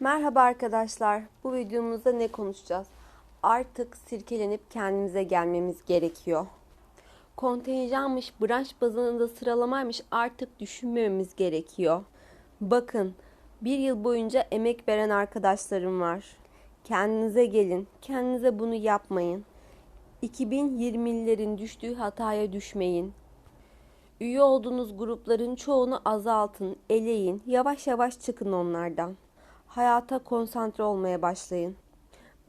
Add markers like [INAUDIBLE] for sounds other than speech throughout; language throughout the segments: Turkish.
Merhaba arkadaşlar. Bu videomuzda ne konuşacağız? Artık sirkelenip kendimize gelmemiz gerekiyor. Kontenjanmış, branş bazında sıralamaymış artık düşünmememiz gerekiyor. Bakın, bir yıl boyunca emek veren arkadaşlarım var. Kendinize gelin, kendinize bunu yapmayın. 2020'lilerin düştüğü hataya düşmeyin. Üye olduğunuz grupların çoğunu azaltın, eleyin, yavaş yavaş çıkın onlardan. Hayata konsantre olmaya başlayın.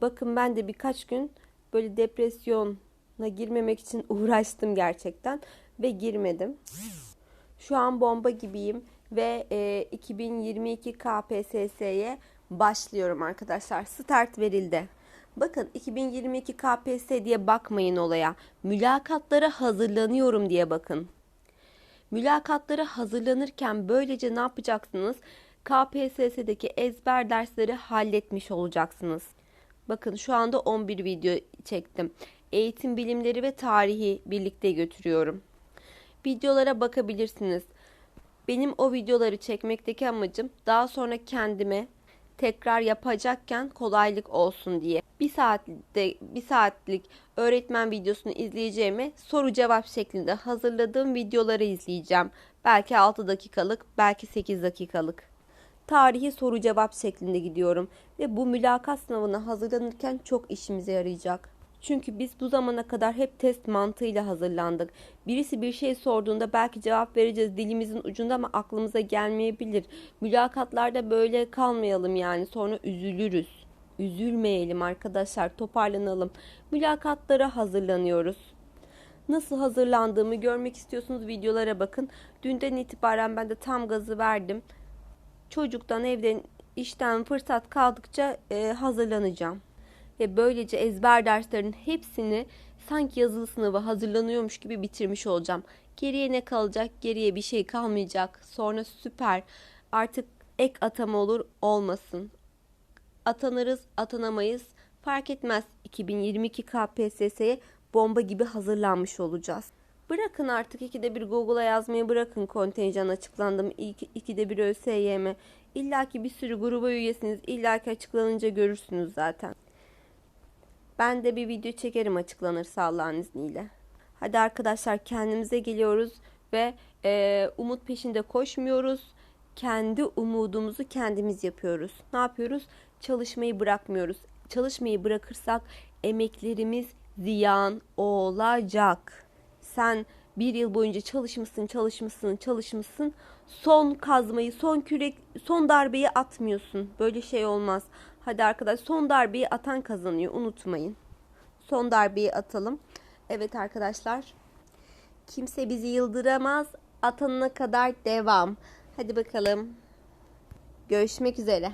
Bakın ben de birkaç gün böyle depresyona girmemek için [LAUGHS] uğraştım gerçekten ve girmedim. Şu an bomba gibiyim ve e, 2022 KPSS'ye başlıyorum arkadaşlar. Start verildi. Bakın 2022 KPSS diye bakmayın olaya. Mülakatlara hazırlanıyorum diye bakın. Mülakatlara hazırlanırken böylece ne yapacaksınız? KPSS'deki ezber dersleri halletmiş olacaksınız. Bakın şu anda 11 video çektim. Eğitim bilimleri ve tarihi birlikte götürüyorum. Videolara bakabilirsiniz. Benim o videoları çekmekteki amacım daha sonra kendime tekrar yapacakken kolaylık olsun diye. Bir saatte bir saatlik öğretmen videosunu izleyeceğime soru cevap şeklinde hazırladığım videoları izleyeceğim. Belki 6 dakikalık, belki 8 dakikalık. Tarihi soru cevap şeklinde gidiyorum ve bu mülakat sınavına hazırlanırken çok işimize yarayacak. Çünkü biz bu zamana kadar hep test mantığıyla hazırlandık. Birisi bir şey sorduğunda belki cevap vereceğiz dilimizin ucunda ama aklımıza gelmeyebilir. Mülakatlarda böyle kalmayalım yani sonra üzülürüz. Üzülmeyelim arkadaşlar toparlanalım. Mülakatlara hazırlanıyoruz. Nasıl hazırlandığımı görmek istiyorsunuz videolara bakın. Dünden itibaren ben de tam gazı verdim. Çocuktan evden işten fırsat kaldıkça e, hazırlanacağım ve böylece ezber derslerinin hepsini sanki yazılı sınavı hazırlanıyormuş gibi bitirmiş olacağım. Geriye ne kalacak? Geriye bir şey kalmayacak. Sonra süper. Artık ek atama olur olmasın. Atanırız, atanamayız. Fark etmez. 2022 KPSS'ye bomba gibi hazırlanmış olacağız. Bırakın artık ikide bir Google'a yazmayı bırakın kontenjan açıklandım. İki, ikide bir ÖSYM. İlla ki bir sürü gruba üyesiniz. İlla ki açıklanınca görürsünüz zaten. Ben de bir video çekerim açıklanırsa Allah'ın izniyle. Hadi arkadaşlar kendimize geliyoruz ve e, umut peşinde koşmuyoruz. Kendi umudumuzu kendimiz yapıyoruz. Ne yapıyoruz? Çalışmayı bırakmıyoruz. Çalışmayı bırakırsak emeklerimiz ziyan olacak. Sen bir yıl boyunca çalışmışsın, çalışmışsın, çalışmışsın. Son kazmayı, son kürek, son darbeyi atmıyorsun. Böyle şey olmaz. Hadi arkadaş son darbeyi atan kazanıyor. Unutmayın. Son darbeyi atalım. Evet arkadaşlar. Kimse bizi yıldıramaz. Atanına kadar devam. Hadi bakalım. Görüşmek üzere.